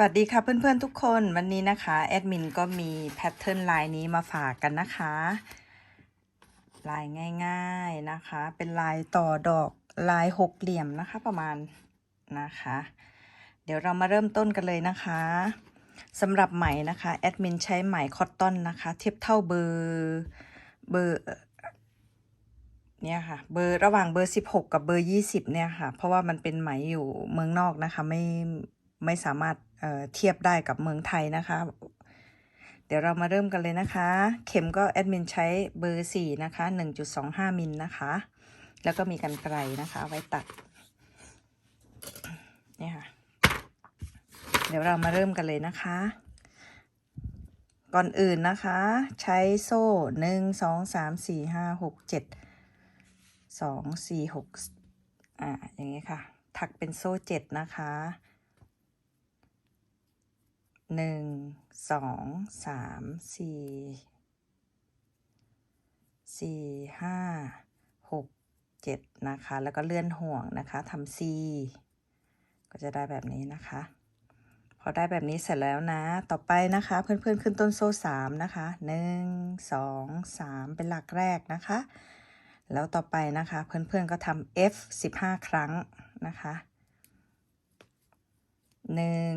วัสดีค่ะเพื่อนๆทุกคนวันนี้นะคะแอดมินก็มีแพทเทิร์นลายนี้มาฝากกันนะคะลายง่ายๆนะคะ เป็นลายต่อดอกลายหกเหลี่ยมนะคะประมาณนะคะ เดี๋ยวเรามาเริ่มต้นกันเลยนะคะสำหรับไหมนะคะแอดมินใช้ไหมคอตตอนนะคะ เทียบเท่าเบอร์เบอร์เนี่ยค่ะเบอร์ระหว่างเบอร์ 16 กับเบอร์ 20 เนี่ยค่ะ เพราะว่ามันเป็นไหมอยู่เมืองนอกนะคะ ไม่ ไม่สามารถเเทียบได้กับเมืองไทยนะคะ เดี๋ยวเรามาเริ่มกันเลยนะคะ เข็มก็แอดมินใช้เบอร์ 4 นะคะ 1.25 มิลนะคะ แล้วก็มีกันไกลนะคะ ไว้ตัดเนี่ยค่ะ เดี๋ยวเรามาเริ่มกันเลยนะคะ ก่อนอื่นนะคะ ใช้โซ่หนึ่งสองสามสี่ห้าหกเจ็ดสองสี่หกอ่าอย่างนี้ค่ะ ถักเป็นโซ่เจ็ดนะคะ หนึ่งสองสามสี่สี่ห้าหกเจ็ดนะคะ แล้วก็เลื่อนห่วงนะคะทำซีก็จะได้แบบนี้นะคะ พอได้แบบนี้เสร็จแล้วนะ ต่อไปนะคะ เพื่อนๆขึ้นต้นโซ่สามนะคะหนึ่งสองสามเป็นหลักแรกนะคะ แล้วต่อไปนะคะ เพื่อนๆก็ทำ F สิบห้าครั้งนะคะหนึ่ง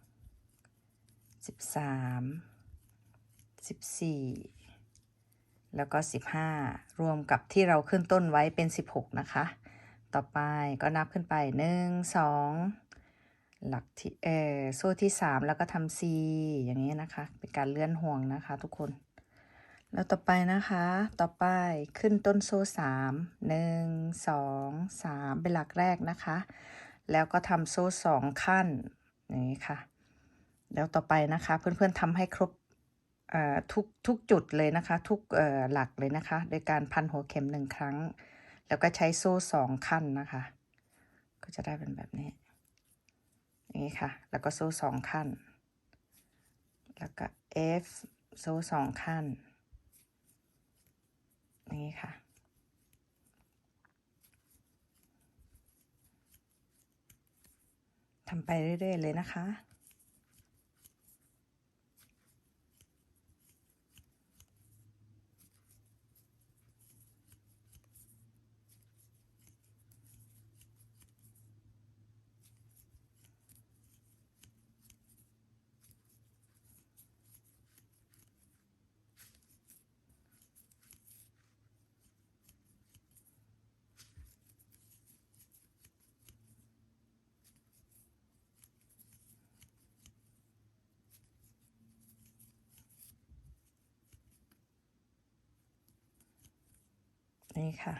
สิบสามสิบสี่แล้วก็สิบห้ารวมกับที่เราขึ้นต้นไว้เป็นสิบหกนะคะ ต่อไปก็นับขึ้นไปหนึ่งสองหลักที่เออโซ่ที่สามแล้วก็ทำ C อย่างนี้นะคะ เป็นการเลื่อนห่วงนะคะทุกคนแล้วต่อไปนะคะ ต่อไปขึ้นต้นโซ่สามหนึ่งสองสามเป็นหลักแรกนะคะ แล้วก็ทำโซ่สองขั้นอย่างนี้ค่ะ แล้วต่อไปนะคะเพื่อนๆทำให้ครบทุกทุกจุดเลยนะคะ ทุกหลักเลยนะคะ โดยการพันหัวเข็มหนึ่งครั้ง แล้วก็ใช้โซ่สองขั้นนะคะ ก็จะได้เป็นแบบนี้อย่างนี้ค่ะ แล้วก็โซ่สองขั้น แล้วก็ F โซ่สองขั้นอย่างนี้ค่ะทำไปเรื่อย ๆ เลยนะคะ นี่ค่ะ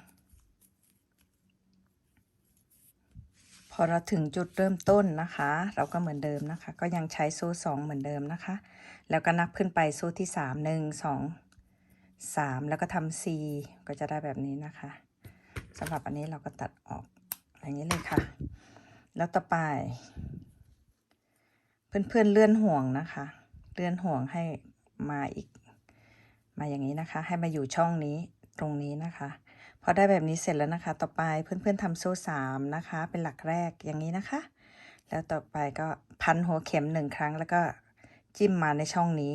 พอเราถึงจุดเริ่มต้นนะคะ เราก็เหมือนเดิมนะคะ ก็ยังใช้โซ่สองเหมือนเดิมนะคะ แล้วก็นับขึ้นไปโซ่ที่สามหนึ่งสองสามแล้วก็ทำ C ก็จะได้แบบนี้นะคะสำหรับอันนี้เราก็ตัดออกอย่างนี้เลยค่ะ แล้วต่อไป เพื่อนๆเลื่อนห่วงนะคะ เลื่อนห่วงให้มาอีก มาอย่างนี้นะคะ ให้มาอยู่ช่องนี้ตรงนี้นะคะ พอได้แบบนี้เสร็จแล้วนะคะ ต่อไปเพื่อนๆทำโซ่สามนะคะ เป็นหลักแรกอย่างนี้นะคะ แล้วต่อไปก็พันหัวเข็มหนึ่งครั้ง แล้วก็จิ้มมาในช่องนี้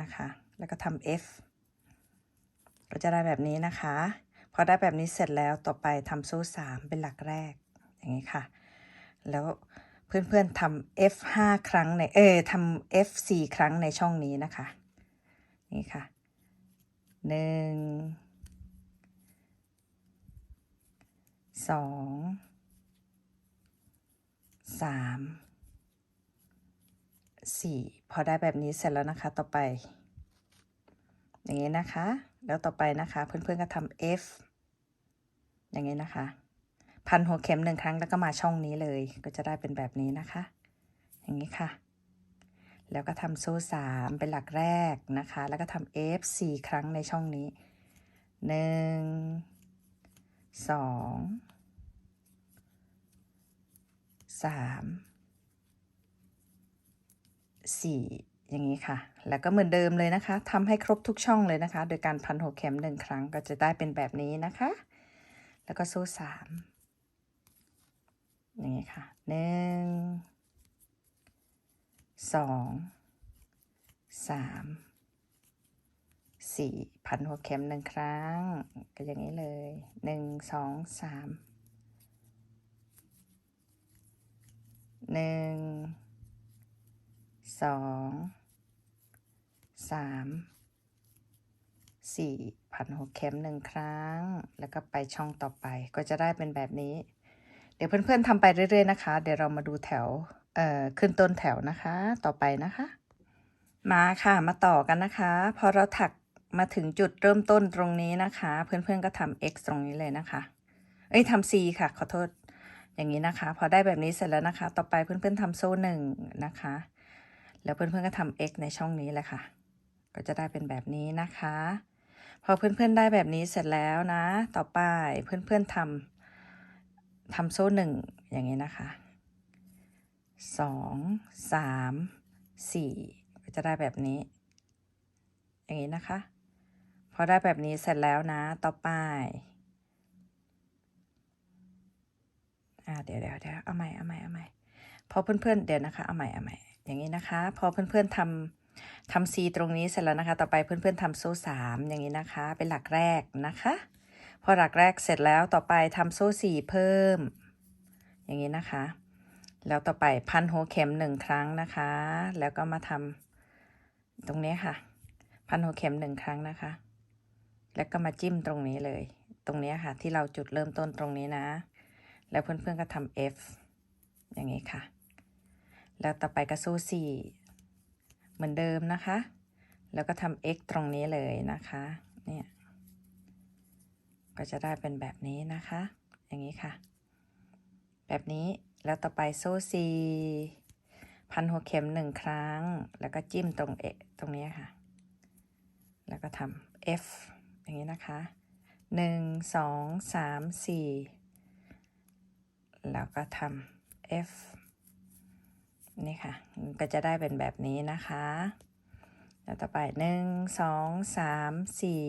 นะคะ แล้วก็ทำ F ก็จะได้แบบนี้นะคะ พอได้แบบนี้เสร็จแล้วต่อไปทำโซ่สามเป็นหลักแรกอย่างนี้ค่ะ แล้วเพื่อนๆทำ F ห้าครั้งในเออทำ F สี่ครั้งในช่องนี้นะคะ นี่ค่ะหนึ่ง สองสามสี่พอได้แบบนี้เสร็จแล้วนะคะต่อไป อย่างนี้นะคะ แล้วต่อไปนะคะเพื่อนๆก็ทำ F อย่างนี้นะคะ พันหัวเข็มหนึ่งครั้งแล้วก็มาช่องนี้เลย ก็จะได้เป็นแบบนี้นะคะ อย่างนี้ค่ะ แล้วก็ทำโซ่สามเป็นหลักแรกนะคะ แล้วก็ทำ F สี่ครั้งในช่องนี้หนึ่ง สองสามสี่อย่างนี้ค่ะ แล้วก็เหมือนเดิมเลยนะคะทำให้ครบทุกช่องเลยนะคะ โดยการพันหัวเข็มหนึ่งครั้งก็จะได้เป็นแบบนี้นะคะ แล้วก็โซ่สามอย่างนี้ค่ะหนึ่งสองสาม สี่พันหัวเข็มหนึ่งครั้ง ก็อย่างนี้เลยหนึ่งสองสามหนึ่งสองสามสี่พันหัวเข็มหนึ่งครั้ง แล้วก็ไปช่องต่อไปก็จะได้เป็นแบบนี้ เดี๋ยวเพื่อนๆทำไปเรื่อยๆนะคะ เดี๋ยวเรามาดูแถวเอ่อขึ้นต้นแถวนะคะต่อไปนะคะ มาค่ะมาต่อกันนะคะ พอเราถัก มาถึงจุดเริ่มต้นตรงนี้นะคะ เพื่อนๆก็ทำ x ตรงนี้เลยนะคะ เอ้ยทำ c ค่ะ ขอโทษ อย่างนี้นะคะ พอได้แบบนี้เสร็จแล้วนะคะ ต่อไปเพื่อนๆทำโซ่หนึ่งนะคะ แล้วเพื่อนๆก็ทำ x ในช่องนี้แหละค่ะ ก็จะได้เป็นแบบนี้นะคะ พอเพื่อนๆได้แบบนี้เสร็จแล้วนะ ต่อไปเพื่อนๆทำทำโซ่หนึ่งอย่างนี้นะคะสองสามสี่ก็จะได้แบบนี้ อย่างนี้นะคะ พอได้แบบนี้เสร็จแล้วนะ ต่อไปอ่าเดี๋ยวเดี๋ยวเดี๋ยวเอาใหม่เอาใหม่เอาใหม่พอเพื่อนๆเดี๋ยวนะคะเอาใหม่เอาใหม่อย่างนี้นะคะ พอเพื่อนๆทำทำซีตรงนี้เสร็จแล้วนะคะ ต่อไปเพื่อนๆทำโซ่สามอย่างนี้นะคะ เป็นหลักแรกนะคะ พอหลักแรกเสร็จแล้วต่อไปทำโซ่สี่เพิ่ม อย่างนี้นะคะ แล้วต่อไปพันหัวเข็มหนึ่งครั้งนะคะ แล้วก็มาทำตรงนี้ค่ะ พันหัวเข็มหนึ่งครั้งนะคะ แล้วก็มาจิ้มตรงนี้เลย ตรงนี้ค่ะ ที่เราจุดเริ่มต้นตรงนี้นะ แล้วเพื่อนๆก็ทำ F อย่างนี้ค่ะ แล้วต่อไปก็สู้สี่เหมือนเดิมนะคะ แล้วก็ทำ x ตรงนี้เลยนะคะ เนี่ย ก็จะได้เป็นแบบนี้นะคะ อย่างนี้ค่ะ แบบนี้ แล้วต่อไปโซ่สี่พันหัวเข็มหนึ่งครั้ง แล้วก็จิ้มตรงเอตรงนี้ค่ะ แล้วก็ทำ F อย่างนี้นะคะหนึ่งสองสามสี่แล้วก็ทำ F นี่ค่ะก็จะได้เป็นแบบนี้นะคะ แล้วต่อไปหนึ่งสองสามสี่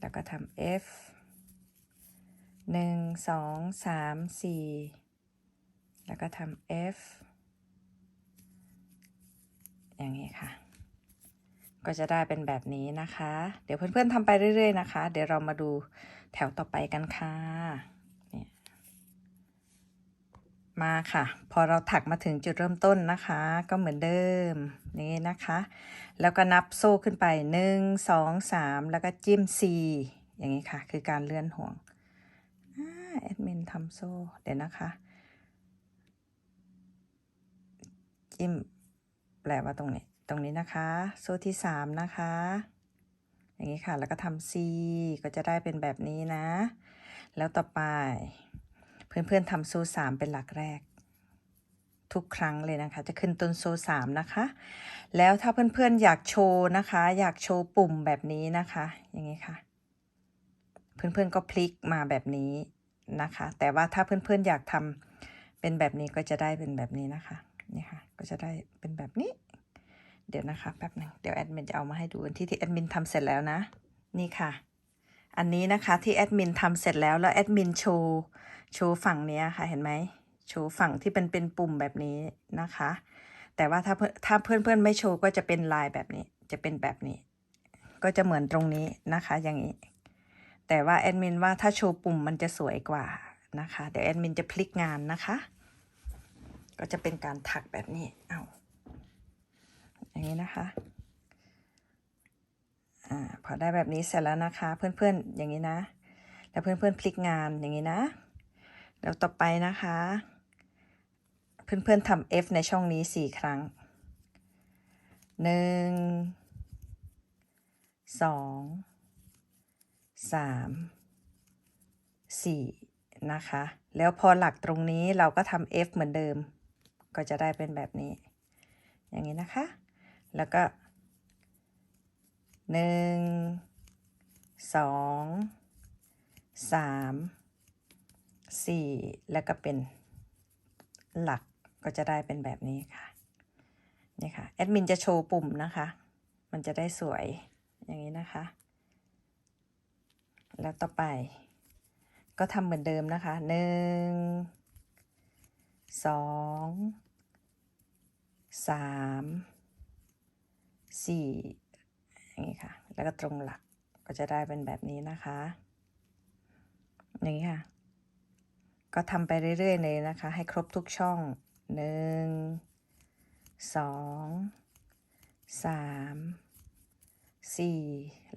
แล้วก็ทำ F หนึ่งสองสามสี่แล้วก็ทำ F อย่างนี้ค่ะ ก็จะได้เป็นแบบนี้นะคะ เดี๋ยวเพื่อนๆทำไปเรื่อย ๆ นะคะ เดี๋ยวเรามาดูแถวต่อไปกันค่ะเนี่ยมาค่ะ พอเราถักมาถึงจุดเริ่มต้นนะคะ ก็เหมือนเดิมนี่นะคะ แล้วก็นับโซ่ขึ้นไปหนึ่งสองสามแล้วก็จิ้ม C อย่างนี้ค่ะ คือการเลื่อนห่วงแอดมินทำโซ่ เดี๋ยวนะคะ จิ้ม แปลว่าตรงนี้ ตรงนี้นะคะ โซ่ที่สามนะคะ อย่างนี้ค่ะ แล้วก็ทำ C ก็จะได้เป็นแบบนี้นะ แล้วต่อไป เพื่อนๆทำโซ่สามเป็นหลักแรก ทุกครั้งเลยนะคะ จะขึ้นต้นโซ่สามนะคะ แล้วถ้าเพื่อนๆอยากโชว์นะคะ อยากโชว์ปุ่มแบบนี้นะคะ อย่างนี้ค่ะ เพื่อนๆก็พลิกมาแบบนี้นะคะ แต่ว่าถ้าเพื่อนๆอยากทำเป็นแบบนี้ก็จะได้เป็นแบบนี้นะคะ นี่ค่ะ ก็จะได้เป็นแบบนี้ เดี๋ยวนะคะแป๊บหนึ่งเดี๋ยวแอดมินจะเอามาให้ดูที่ที่แอดมินทำเสร็จแล้วนะ นี่ค่ะ อันนี้นะคะที่แอดมินทำเสร็จแล้วแล้วแอดมินโชว์โชว์ฝั่งนี้ค่ะเห็นไหมโชว์ฝั่งที่เป็นเป็นปุ่มแบบนี้นะคะ แต่ว่าถ้าเพื่อถ้าเพื่อนเพื่อนๆไม่โชว์ก็จะเป็นลายแบบนี้จะเป็นแบบนี้ ก็จะเหมือนตรงนี้นะคะอย่างนี้ แต่ว่าแอดมินว่าถ้าโชว์ปุ่มมันจะสวยกว่านะคะเดี๋ยวแอดมินจะพลิกงานนะคะ ก็จะเป็นการถักแบบนี้เอา อย่างนี้นะคะอ่าพอได้แบบนี้เสร็จแล้วนะคะ เพื่อนๆอย่างนี้นะ แล้วเพื่อนๆพลิกงานอย่างนี้นะ แล้วต่อไปนะคะ เพื่อนๆทำ F ในช่องนี้สี่ครั้งหนึ่งสองสามสี่นะคะ แล้วพอหลักตรงนี้เราก็ทำ F เหมือนเดิม ก็จะได้เป็นแบบนี้ อย่างนี้นะคะ แล้วก็หนึ่งสองสามสี่แล้วก็เป็นหลักก็จะได้เป็นแบบนี้ค่ะ นี่ค่ะ แอดมินจะโชว์ปุ่มนะคะ มันจะได้สวยอย่างนี้นะคะ แล้วต่อไป ก็ทำเหมือนเดิมนะคะหนึ่งสองสาม สี่อย่างนี้ค่ะ แล้วก็ตรงหลักก็จะได้เป็นแบบนี้นะคะ อย่างนี้ค่ะ ก็ทำไปเรื่อยๆเลยนะคะ ให้ครบทุกช่องหนึ่งสองสามสี่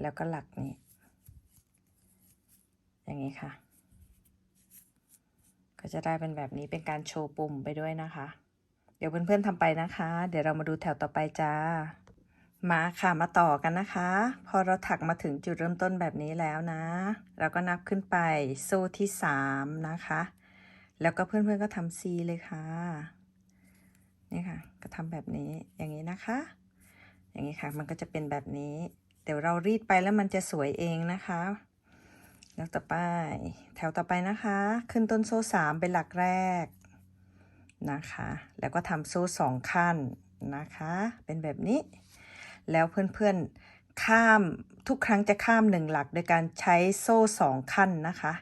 แล้วก็หลักนี้ อย่างนี้ค่ะ ก็จะได้เป็นแบบนี้เป็นการโชว์ปุ่มไปด้วยนะคะ เดี๋ยวเพื่อนๆทำไปนะคะ เดี๋ยวเรามาดูแถวต่อไปจ้า มาค่ะมาต่อกันนะคะ พอเราถักมาถึงจุดเริ่มต้นแบบนี้แล้วนะ เราก็นับขึ้นไปโซ่ที่สามนะคะ แล้วก็เพื่อนๆก็ทำ C เลยค่ะนี่ค่ะ ก็ทำแบบนี้อย่างนี้นะคะ อย่างนี้ค่ะมันก็จะเป็นแบบนี้เดี๋ยวเรารีดไปแล้วมันจะสวยเองนะคะ แล้วต่อไป แถวต่อไปนะคะ ขึ้นต้นโซ่สามเป็นหลักแรกนะคะ แล้วก็ทำโซ่สองขั้นนะคะ เป็นแบบนี้ แล้วเพื่อนๆข้ามทุกครั้งจะข้ามหนึ่งหลัก โดยการใช้โซ่สองขั้นนะคะ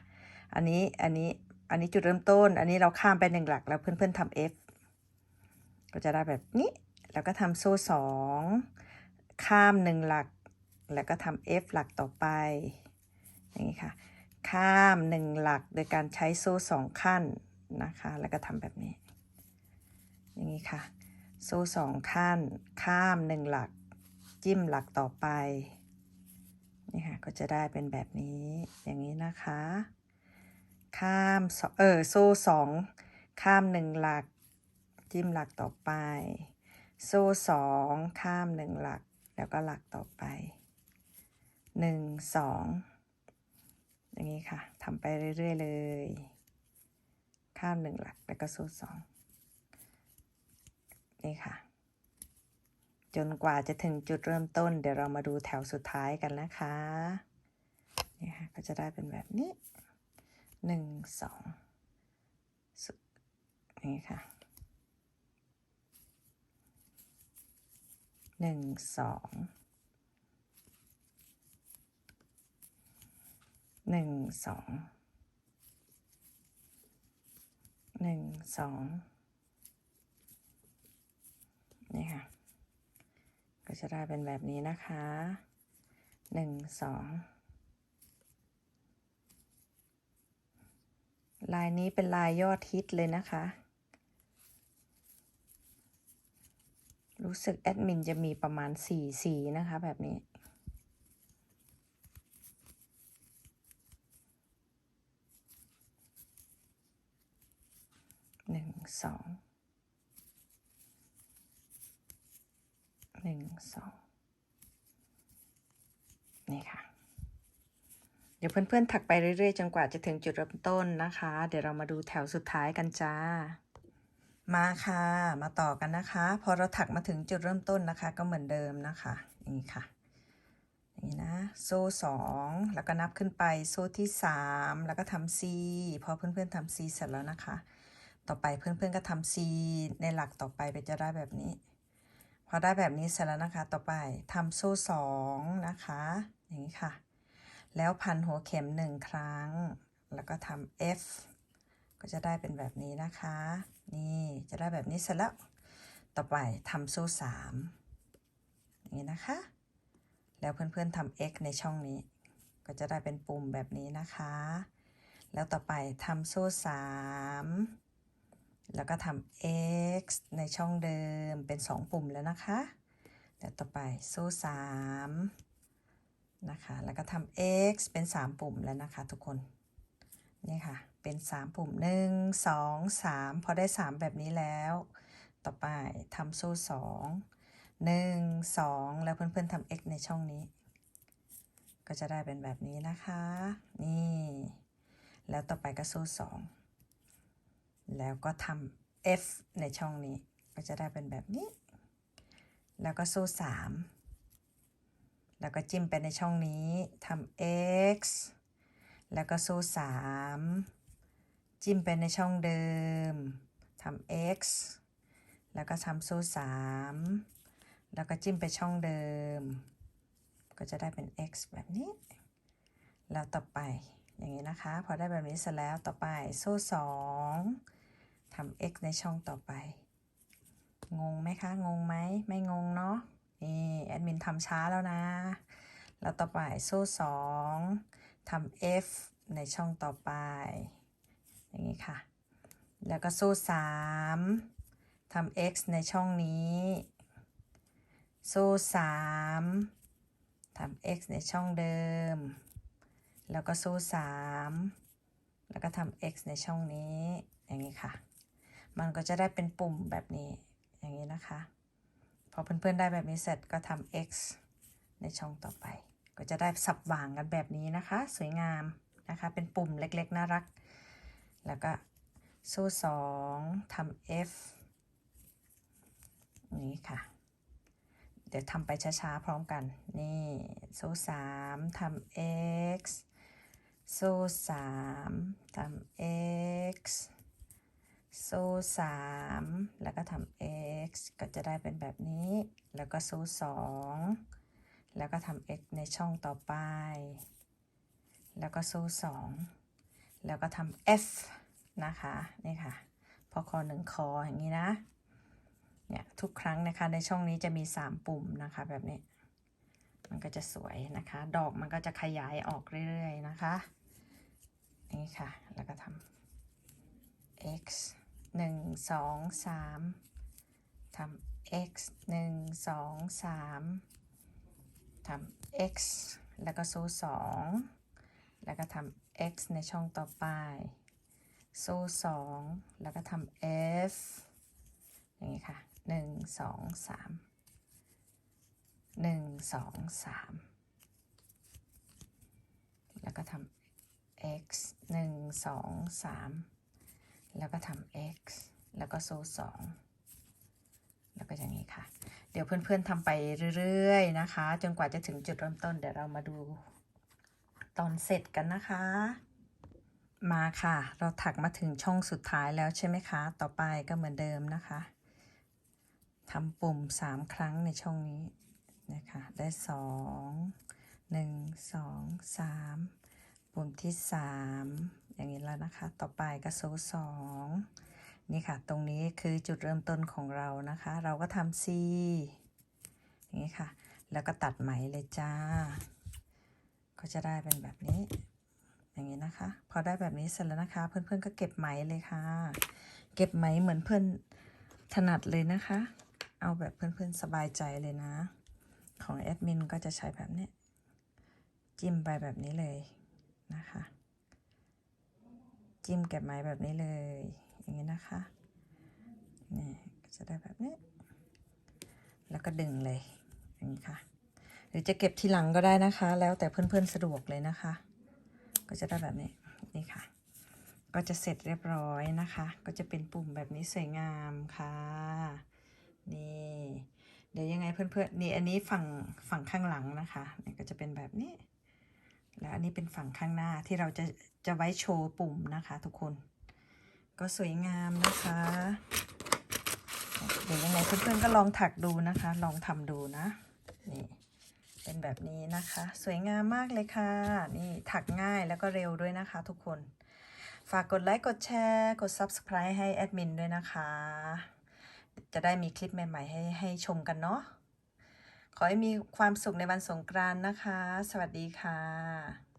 อันนี้อันนี้อันนี้จุดเริ่มต้น อันนี้เราข้ามไปหนึ่งหลักแล้วเพื่อนๆทำ F ก็จะได้แบบนี้ แล้วก็ทำโซ่สองข้ามหนึ่งหลัก แล้วก็ทำ F หลักต่อไป อย่างนี้ค่ะ ข้ามหนึ่งหลักโดยการใช้โซ่สองขั้นนะคะ แล้วก็ทำแบบนี้ อย่างนี้ค่ะ โซ่สองขั้น ข้ามหนึ่งหลัก จิ้มหลักต่อไป นี่ค่ะ ก็จะได้เป็นแบบนี้อย่างนี้นะคะ ข้ามเออโซ่สองข้ามหนึ่งหลัก จิ้มหลักต่อไป โซ่สองข้ามหนึ่งหลัก แล้วก็หลักต่อไปหนึ่งสองอย่างนี้ค่ะทำไปเรื่อย ๆ เลย ข้ามหนึ่งหลักแล้วก็โซ่สองนี่ค่ะ จนกว่าจะถึงจุดเริ่มต้น เดี๋ยวเรามาดูแถวสุดท้ายกันนะคะนี่ค่ะก็จะได้เป็นแบบนี้หนึ่งสองสนี่ค่ะหนึ่งสองหนึ่งสองหนึ่งสองนี่ค่ะ ก็จะได้เป็นแบบนี้นะคะหนึ่งสองลายนี้เป็นลายยอดฮิตเลยนะคะ รู้สึกแอดมินจะมีประมาณสี่สีนะคะแบบนี้หนึ่งสอง หนึ่งสองนี่ค่ะ เดี๋ยวเพื่อนๆถักไปเรื่อยๆ จนกว่าจะถึงจุดเริ่มต้นนะคะ เดี๋ยวเรามาดูแถวสุดท้ายกันจ้า มาค่ะ มาต่อกันนะคะ พอเราถักมาถึงจุดเริ่มต้นนะคะ ก็เหมือนเดิมนะคะอย่างนี้ค่ะอย่างนี้นะโซ่สองแล้วก็นับขึ้นไปโซ่ที่สามแล้วก็ทำ C พอเพื่อนๆทำ C เสร็จแล้วนะคะ ต่อไปเพื่อนๆก็ทำ C ในหลักต่อไปไปจะได้แบบนี้ พอได้แบบนี้เสร็จแล้วนะคะ ต่อไปทำโซ่สองนะคะ อย่างนี้ค่ะ แล้วพันหัวเข็มหนึ่งครั้ง แล้วก็ทำ F ก็จะได้เป็นแบบนี้นะคะ นี่จะได้แบบนี้เสร็จแล้ว ต่อไปทำโซ่สามอย่างนี้นะคะ แล้วเพื่อนๆทำ X ในช่องนี้ ก็จะได้เป็นปุ่มแบบนี้นะคะ แล้วต่อไปทำโซ่สาม แล้วก็ทำ X ในช่องเดิมเป็นสองปุ่มแล้วนะคะแล้วต่อไปโซ่สามนะคะ แล้วก็ทำ X เป็นสามปุ่มแล้วนะคะทุกคน นี่ค่ะ เป็นสามปุ่มหนึ่งสองสามพอได้สามแบบนี้แล้ว ต่อไปทำโซ่สองหนึ่งสองแล้วเพื่อนๆทำ x ในช่องนี้ ก็จะได้เป็นแบบนี้นะคะ นี่ แล้วต่อไปก็โซ่สอง แล้วก็ทำ F ในช่องนี้ ก็จะได้เป็นแบบนี้ แล้วก็สู้สามแล้วก็จิ้มไปในช่องนี้ทำ x แล้วก็สู้สามจิ้มไปในช่องเดิมทำ x แล้วก็ทำสู้สามแล้วก็จิ้มไปช่องเดิม ก็จะได้เป็น x แบบนี้ แล้วต่อไปอย่างนี้นะคะ พอได้แบบนี้เสร็จแล้วต่อไปสู้สอง ทำ x ในช่องต่อไป งงไหมคะ งงไหม ไม่งงเนาะ นี่ แอดมินทำช้าแล้วนะ แล้วต่อไปสู้สองทำ F ในช่องต่อไป อย่างนี้ค่ะ แล้วก็สู้สามทำ X ในช่องนี้ สู้สามทำ X ในช่องเดิม แล้วก็สู้สามแล้วก็ทำ X ในช่องนี้ อย่างนี้ค่ะ มันก็จะได้เป็นปุ่มแบบนี้อย่างนี้นะคะ พอเพื่อนๆได้แบบนี้เสร็จก็ทำ x ในช่องต่อไป ก็จะได้สับวางกันแบบนี้นะคะ สวยงามนะคะ เป็นปุ่มเล็กๆ น่ารัก แล้วก็สู้สองทำ f นี้ค่ะ เดี๋ยวทำไปช้าๆ พร้อมกัน นี่สู้สามทำ x สู้สามทำ x สู้สามแล้วก็ทำ x ก็จะได้เป็นแบบนี้ แล้วก็สู้สองแล้วก็ทำ x ในช่องต่อไป แล้วก็สู้สองแล้วก็ทำ f นะคะ นี่ค่ะ พอคอหนึ่งคออย่างนี้นะ เนี่ยทุกครั้งนะคะในช่องนี้จะมี 3 ปุ่มนะคะแบบนี้ มันก็จะสวยนะคะ ดอกมันก็จะขยายออกเรื่อยๆนะคะ นี่ค่ะ แล้วก็ทำ x หนึ่งสองสามทำ x หนึ่งสองสามทำ x แล้วก็สู้สองแล้วก็ทำ x ในช่องต่อไป สู้สองแล้วก็ทำ f อย่างนี้ค่ะหนึ่งสองสามหนึ่งสองสามแล้วก็ทำ x หนึ่งสองสาม แล้วก็ทำ x แล้วก็โซ่สองแล้วก็อย่างนี้ค่ะ เดี๋ยวเพื่อนๆทำไปเรื่อยๆนะคะ จนกว่าจะถึงจุดเริ่มต้น เดี๋ยวเรามาดูตอนเสร็จกันนะคะ มาค่ะ เราถักมาถึงช่องสุดท้ายแล้วใช่ไหมคะ ต่อไปก็เหมือนเดิมนะคะทำปุ่มสามครั้งในช่องนี้นะคะ ได้สองหนึ่งสองสาม ปุ่มที่สามอย่างนี้แล้วนะคะ ต่อไปก็โซ่สองนี่ค่ะ ตรงนี้คือจุดเริ่มต้นของเรานะคะ เราก็ทำ C อย่างนี้ค่ะ แล้วก็ตัดไหมเลยจ้า ก็จะได้เป็นแบบนี้ อย่างนี้นะคะ พอได้แบบนี้เสร็จแล้วนะคะ เพื่อนๆก็เก็บไหมเลยค่ะ เก็บไหมเหมือนเพื่อนถนัดเลยนะคะ เอาแบบเพื่อนๆสบายใจเลยนะ ของแอดมินก็จะใช้แบบนี้ จิ้มไปแบบนี้เลย นะคะ จิ้มเก็บไหมแบบนี้เลย อย่างนี้นะคะนี่ก็จะได้แบบนี้ แล้วก็ดึงเลยอย่างนี้ค่ะ หรือจะเก็บทีหลังก็ได้นะคะ แล้วแต่เพื่อนๆสะดวกเลยนะคะ ก็จะได้แบบนี้นี่ค่ะ ก็จะเสร็จเรียบร้อยนะคะ ก็จะเป็นปุ่มแบบนี้สวยงามค่ะนี่เดี๋ยวยังไงเพื่อนๆนี่อันนี้ฝั่งฝั่งข้างหลังนะคะนี่ก็จะเป็นแบบนี้ แล้วอันนี้เป็นฝั่งข้างหน้าที่เราจะจะไว้โชว์ปุ่มนะคะทุกคน ก็สวยงามนะคะเดี๋ยวยังไงเพื่อนๆก็ลองถักดูนะคะ ลองทำดูนะนี่เป็นแบบนี้นะคะ สวยงามมากเลยค่ะ นี่ถักง่ายแล้วก็เร็วด้วยนะคะ ทุกคน ฝากกดไลค์กดแชร์กด Subscribe ให้แอดมินด้วยนะคะ จะได้มีคลิปใหม่ ๆ ให้ให้ชมกันเนาะ ขอให้มีความสุขในวันสงกรานต์นะคะ สวัสดีค่ะ